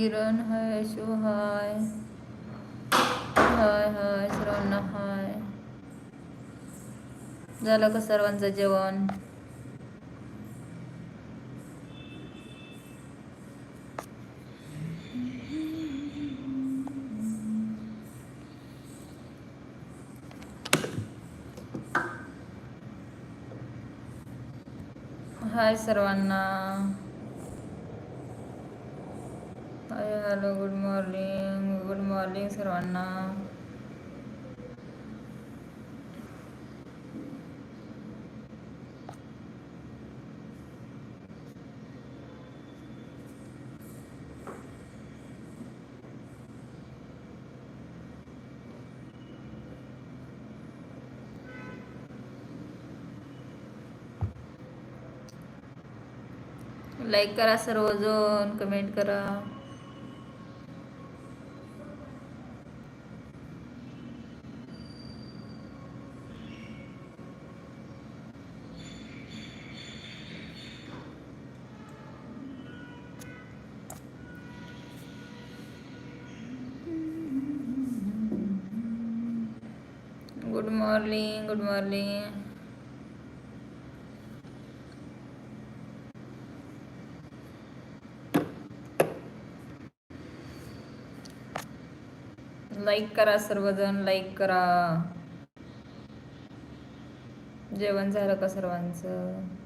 किरण हाय show hi. हाय हाय सर्वांना हाय. झालं का सर्वांचं जेवण? हाय सर्वांना. Hi hello good morning good morning सर्वांना लाईक करा सर्वजण कमेंट करा. Good morning good morning like करा सर्वजण लाईक करा. जेवण झालं का सर्वांचं?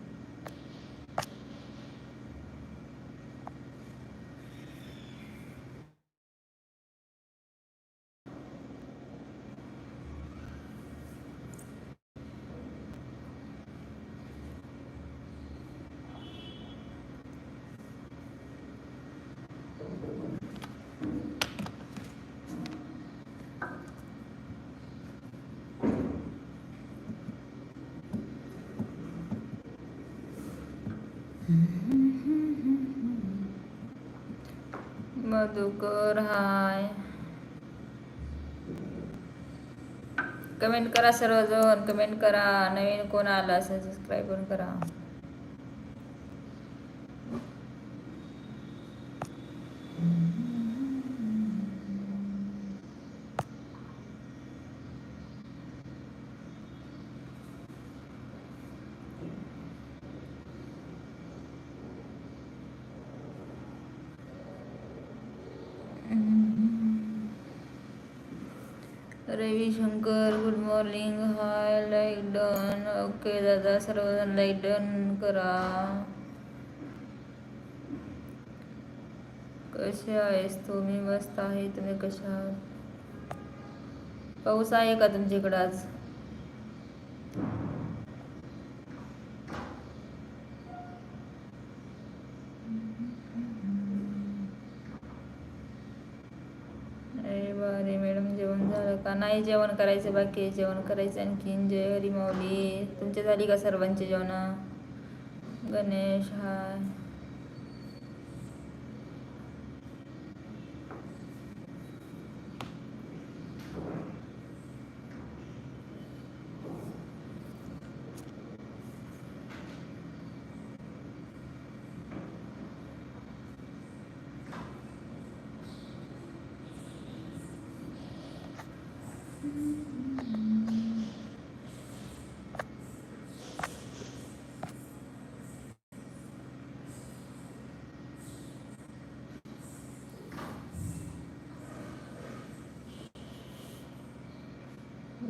मधुकर हाय. कमेंट करा सर्वजण कमेंट करा. नवीन कोण आला सबस्क्राईब पण करा. Ravishankar good morning hi like done okay दादा सर्वजण लाईक डन करा. कसे आहेस? तुम्ही मस्त आहे तुम्ही कशा आहात? पाऊस आहे का तुमच्याकडे आज अरे बारे मॅडम जेवण झालं का नाही जेवण करायचं बाकी आहे, जेवण करायचं आणखीन. जय हरी माऊली. तुमच्या झाली का सर्वांची जेवण? गणेश हाय.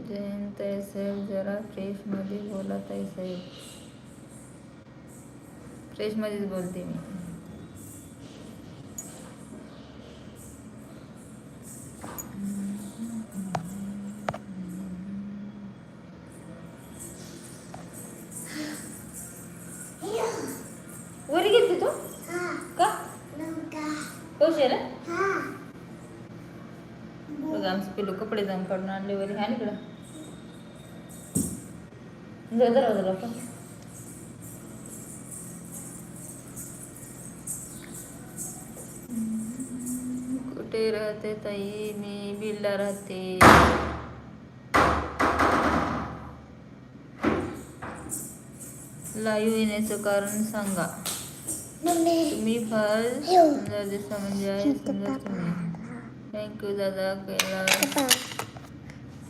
जयंत ताई साहेब जरा फ्रेशमध्ये बोला ताई साहेब फ्रेशमध्येच बोलते मी. जाऊन काढून आणले वरी आणि इकडं. दरवाजा कुठे राहते ताई? मी बिल्ला राहते. लाईव्ह येण्याचं कारण सांगा. तुम्ही फार सुंदर दिसता म्हणजे आहे सुंदर तुम्ही. थँक्यू दादा. कैलास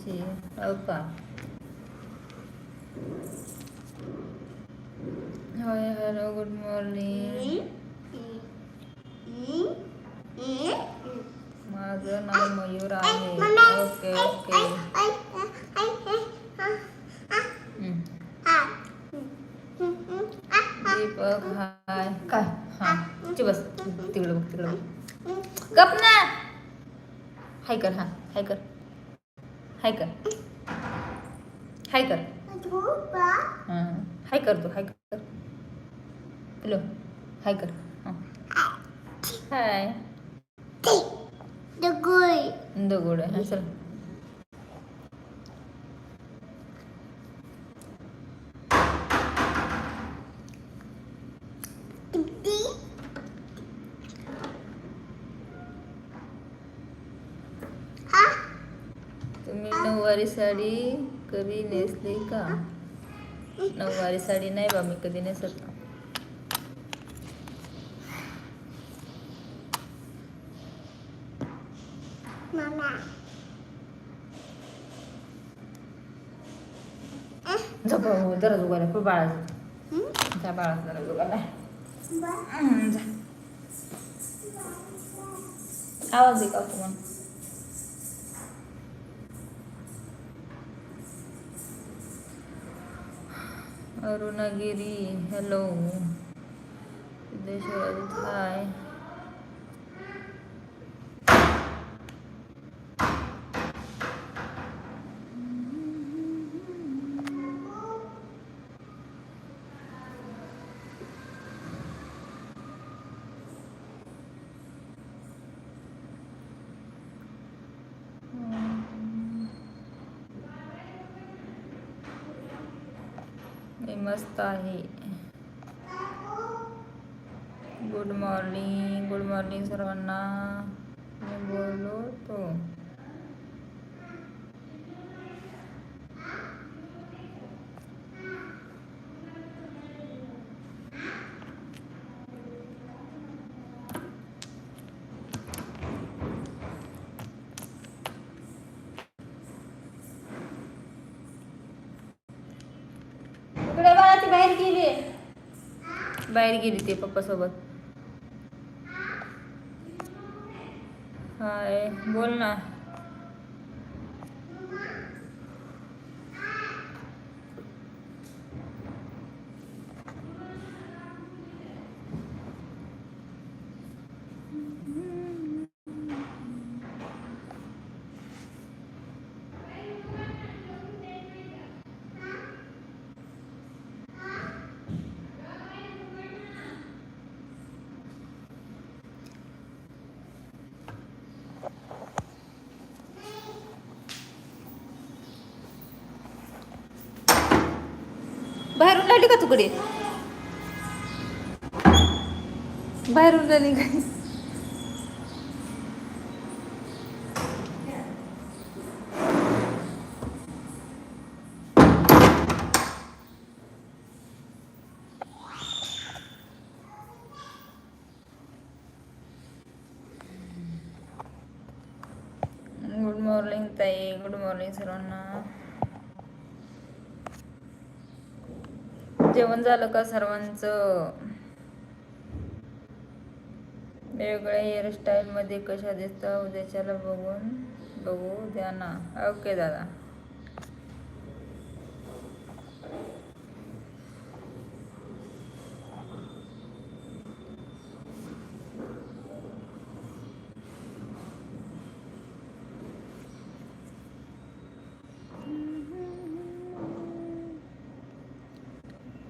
आहे तुमची हो का हाय हॅलो गुड मॉर्निंग माझं नाव मयूर आहे ओके ओके हम्म. दीपक हाय काय हा ची बस तिकडं बघ तिकडं बघ गप ना हाय कर हा हाय कर हाय कर हाय कर. हां हाय कर तू हाय कर. हॅलो हाय कर. हाय. दगड हा चल. तुम्ही नऊवारी साडी कधी नेसली का नऊवारी साडी नाही बा मी कधी नेसत झोप जरा जोगायला खूप बाळाचं त्या बाळाचं जरा जोगायला हम्म, जा. आवाज दे का तुम्हाला अरुणागिरी हॅलो सिद्धेश्वर हाय मस्त आहे. गुड मॉर्निंग गुड मॉर्निंग सर्वांना. मी बोललो तो इकडे बाळा ती बाहेर गेली बाहेर गेली ते पप्पासोबत. हाय बोल ना बाहेरून लागली का तुकडे? बाहेरून लागली काही. गुड मॉर्निंग ताई गुड मॉर्निंग सर्वांना. जेवण झालं का सर्वांचं? वेगवेगळ्या हेअरस्टाईलमध्ये कशा दिसतं उद्याच्याला बघून बघू द्या ना. ओके दादा.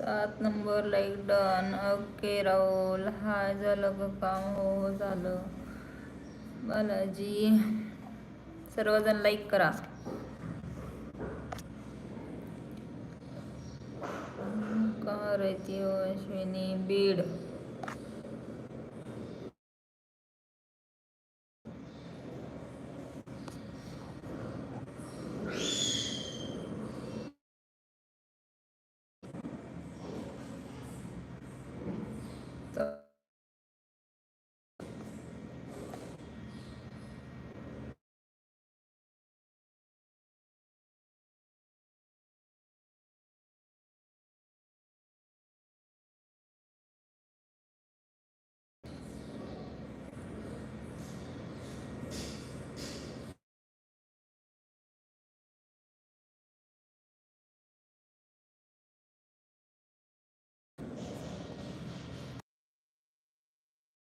सात number like done. Okay Rahul hi झालं ग काम. हो, हो झालं. बालाजी सर्वजण लाईक करा. कहाँ रहती अश्विनी? बीड.